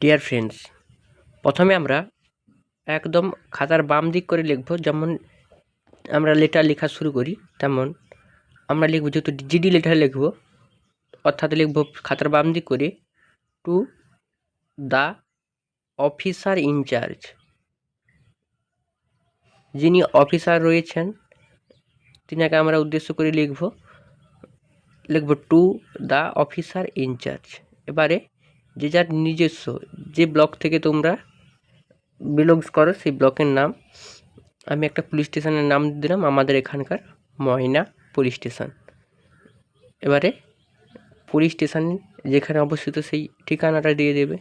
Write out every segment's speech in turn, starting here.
Dear friends প্রথমে আমরা একদম খাতার বাম দিক করে লিখব, যেমন আমরা লেটার লেখা শুরু করি, তেমন আমরা লিখব যেহেতু জিডি লেটার লিখব, অর্থাৎ লিখব খাতার বাম দিক করে to the officer in charge যিনি অফিসার রয়েছেন, তিনাকে আমরা উদ্দেশ্য করে লিখব লিখব টু দ্য অফিসার ইনচার্জ এবারে যে যার নিজস্ব, যে ব্লক থেকে তোমরা বিলংস করো, সেই ব্লকের নাম। আমি একটা পুলিশ স্টেশনের নাম দিলাম, আমাদের এখানকার ময়না পুলিশ স্টেশন এবারে পুলিশ স্টেশন যেখানে অবস্থিত সেই ঠিকানাটা দিয়ে দেবে।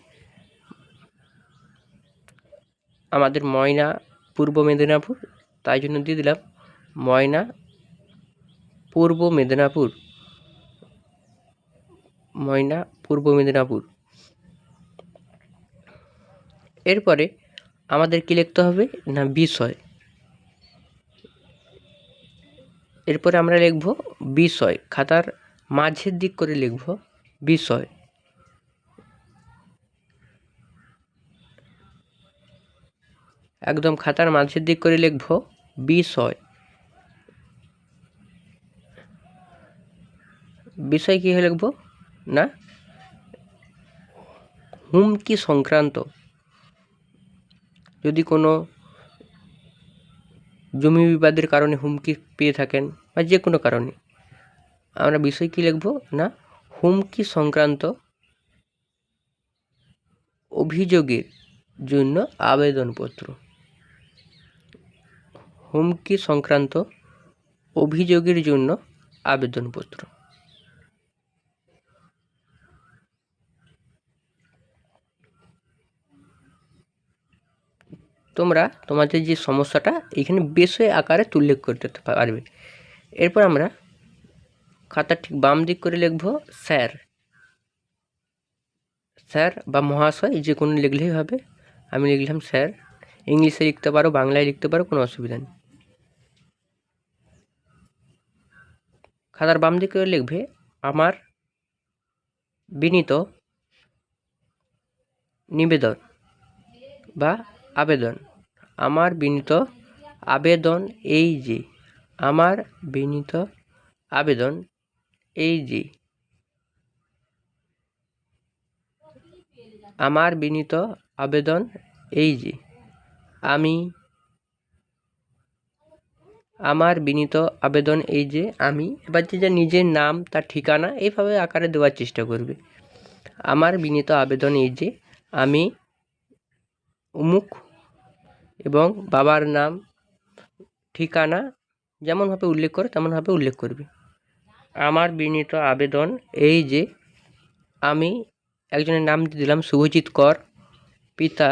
আমাদের ময়না পূর্ব মেদিনীপুর, তাই জন্য দিয়ে দিলাম ময়না পূর্ব মেদিনীপুর। ময়না পূর্ব মেদিনীপুর। এরপরে আমাদের কী লিখতে হবে? না, বিষয়। এরপরে আমরা লিখব বিষয়। খাতার মাঝের দিক করে লিখব বিষয়। একদম খাতার মাঝের দিক করে লিখব বিষয়। বিষয় কী হয়ে লিখব? না? হুমকি সংক্রান্ত। যদি কোনো জমি বিবাদের কারণে হুমকি পেয়ে থাকেন বা যে কোনো কারণে, আমরা বিষয় কী লিখব? না, হুমকি সংক্রান্ত অভিযোগের জন্য আবেদনপত্র। হুমকি সংক্রান্ত অভিযোগের জন্য আবেদনপত্র। তোমরা তোমাদের যে সমস্যাটা এখানে বিষয় আকারে উল্লেখ করতে পারবে। এরপর আমরা খাতার ঠিক বাম দিক করে লিখব, স্যার। স্যার বা মহাশয় যে কোনো লিখলেই হবে। আমি লিখলাম, স্যার। ইংলিশে লিখতে পারো, বাংলায় লিখতে পারো, কোনো অসুবিধা নেই। খাতার বাম দিকে লিখবে, আমার বিনীত নিবেদন বা আবেদন। আমার বিনীত আবেদন এই যে, আমার বিনীত আবেদন এই যে। আমার বিনীত আবেদন এই যে। আমি, আমার বিনীত আবেদন এই যে, আমি, এবার যে যা নিজের নাম, তার ঠিকানা, এইভাবে আকারে দেওয়ার চেষ্টা করবে। আমার বিনীত আবেদন এই যে, আমি অমুক এবং বাবার নাম, ঠিকানা যেমনভাবে উল্লেখ করে তেমনভাবে উল্লেখ করবে। আমার বিনীত আবেদন এই যে, আমি একজনের নাম দিলাম শুভজিৎ কর, পিতা,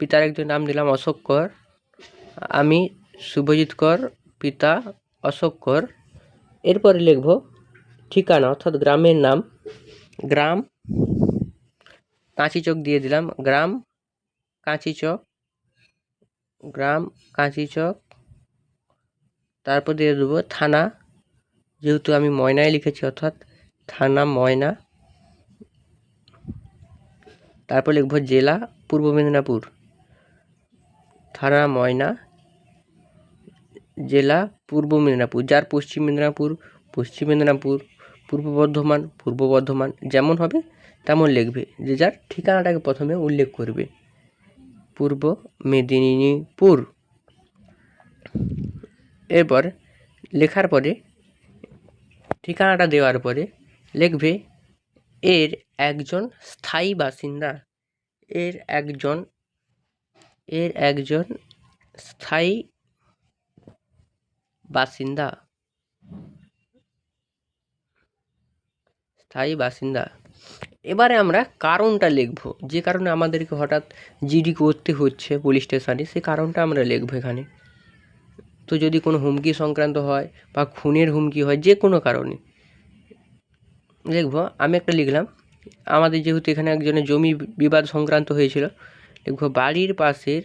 পিতার একজন নাম দিলাম অশোক কর, আমি শুভজিৎ কর, পিতা অশোক কর। এরপরে লিখব ঠিকানা অর্থাৎ গ্রামের নাম, গ্রাম কাঁচি চোখ দিয়ে দিলাম, গ্রাম কাঁচি চক গ্রাম, কাঁচি চক। তারপর দিয়ে দেবো থানা। যেহেতু আমি ময়নায় লিখেছি, অর্থাৎ থানা ময়না। তারপর লিখব জেলা, পূর্ব মেদিনীপুর। থানা ময়না। জেলা, পূর্ব মেদিনীপুর। যার পশ্চিম মেদিনীপুর পশ্চিম মেদিনীপুর, পূর্ব বর্ধমান পূর্ব বর্ধমান, যেমন হবে তেমন লিখবে। যে যার ঠিকানাটাকে প্রথমে উল্লেখ করবে। পূর্ব মেদিনীপুর। এরপর লেখার পরে, ঠিকানাটা দেওয়ার পরে লিখবে, এর একজন স্থায়ী বাসিন্দা, এর একজন এর একজন স্থায়ী বাসিন্দা। স্থায়ী বাসিন্দা। এবারে আমরা কারণটা লিখব। যে কারণে আমাদেরকে হঠাৎ জিডি করতে হচ্ছে পুলিশ স্টেশনে সেই কারণটা আমরা লিখব এখানে। তো যদি কোনো হুমকি সংক্রান্ত হয় বা খুনের হুমকি হয়, যে কোনো কারণে। লিখব, আমি একটা লিখলাম, আমাদের যেহেতু এখানে একজনের জমি বিবাদ সংক্রান্ত হয়েছিল, লিখব, বাড়ির পাশের,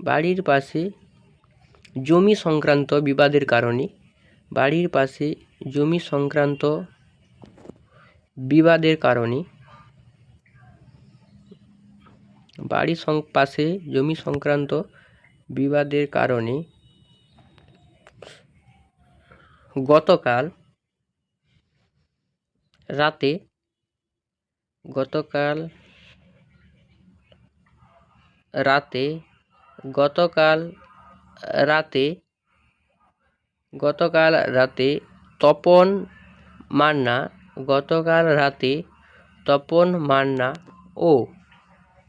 বাড়ির পাশে জমি সংক্রান্ত বিবাদের কারণে, বাড়ির পাশে জমি সংক্রান্ত বিবাদের কারণে। বাড়ি সং, পাশে জমি সংক্রান্ত বিবাদের কারণে গতকাল রাতে গতকাল রাতে গতকাল রাতে গতকাল রাতে তপন মান্না গতকাল রাতে তপন মান্না ও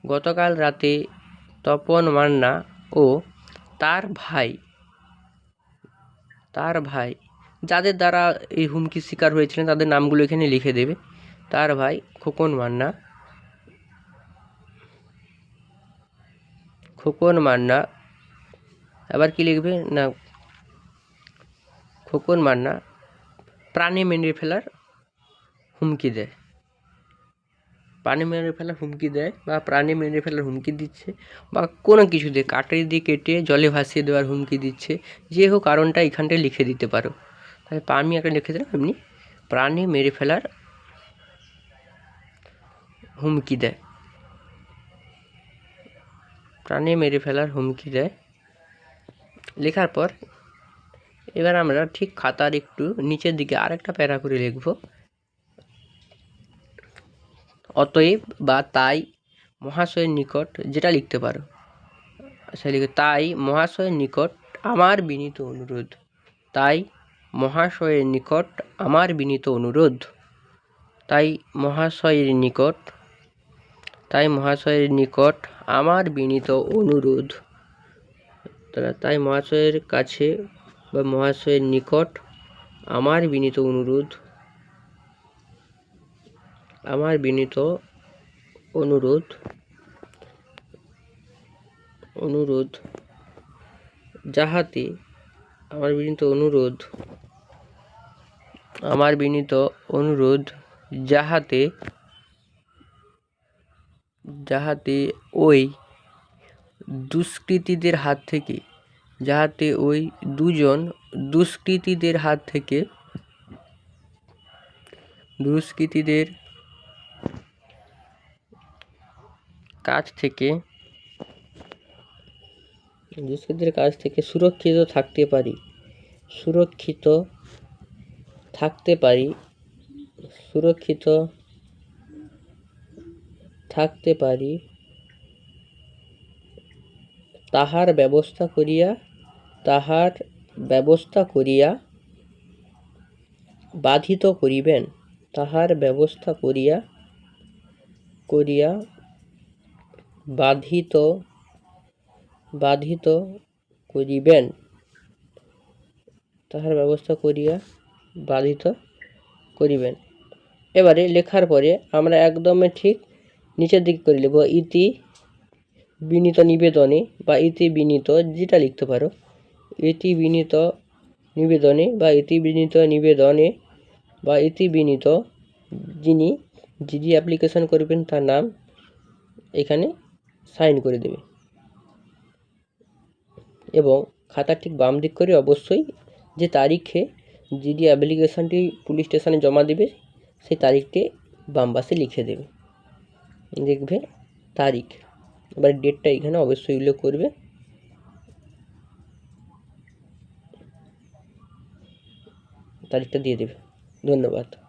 গতকাল রাতে তপন মান্না ও তার ভাই তার ভাই, যাদের দ্বারা এই হুমকির শিকার হয়েছিলেন, তাদের নামগুলো এখানে লিখে দেবে। তার ভাই খোকন মান্না খোকন মান্না, আবার কি লিখবে? না, খোকন মান্না, প্রাণী মেরে ফেলার হুমকি দেয়। প্রাণী মেরে ফেলার হুমকি দেয় বা প্রাণী মেরে ফেলার হুমকি দিচ্ছে বা কোনো কিছু দিয়ে কাটারি দিয়ে কেটে জলে ভাসিয়ে দেওয়ার হুমকি দিচ্ছে, যে হোক কারণটা এখানটায় লিখে দিতে পারো। তাহলে আমি একটা লিখে দিলাম, এমনি প্রাণী মেরে ফেলার হুমকি দেয়। প্রাণী মেরে ফেলার হুমকি দেয়। লেখার পর এবার আমরা ঠিক খাতার একটু নিচের দিকে আরেকটা প্যারা করে লিখব। অতএব বা তাই মহাশয়ের নিকট যেটা লিখতে পারো। আচ্ছা লিখে, তাই মহাশয়ের নিকট আমার বিনীত অনুরোধ। তাই মহাশয়ের নিকট আমার বিনীত অনুরোধ। তাই মহাশয়ের নিকট, তাই মহাশয়ের নিকট আমার বিনীত অনুরোধ। তাই মহাশয়ের কাছে বা মহাশয়ের নিকট আমার বিনীত অনুরোধ। আমার বিনীত অনুরোধ অনুরোধ যাহাতে আমার বিনীত অনুরোধ, আমার বিনীত অনুরোধ যাহাতে যাহাতে ওই দুষ্কৃতীদের হাত থেকে, যাহাতে ওই দুজন দুষ্কৃতীদের হাত থেকে, দুষ্কৃতীদের কাছ থেকে দুষ্কৃতীদের কাছ থেকে সুরক্ষিত থাকতে পারি, সুরক্ষিত থাকতে পারি, সুরক্ষিত থাকতে পারি, তাহার ব্যবস্থা করিয়া, তাহার ব্যবস্থা করিয়া বাধিত করিবেন, তাহার ব্যবস্থা করিয়া করিয়া বাধিত বাধিত করিবেন। তাহার ব্যবস্থা করিয়া বাধিত করিবেন। এবারে লেখার পরে আমরা একদমই ঠিক নিচের দিকে করে লিখব, ইতি বিনীত নিবেদনে বা ইতি বিনীত যেটা লিখতে পারো। ইতি বিনীত নিবেদনে বা ইতি বিনীত নিবেদনে বা ইতি বিনীত যিনি যিনি অ্যাপ্লিকেশন করবেন তার নাম এখানে সাইন করে দেবে। এবং খাতার ঠিক বাম দিক করে অবশ্যই যে তারিখে যিনি অ্যাপ্লিকেশানটি পুলিশ স্টেশনে জমা দেবে, সেই তারিখটি বাম পাশে লিখে দেবে। দেখবে তারিখ। এবার ডেটটা এখানে অবশ্যই উল্লেখ করবে। তারিখটা দিয়ে দেবে। ধন্যবাদ।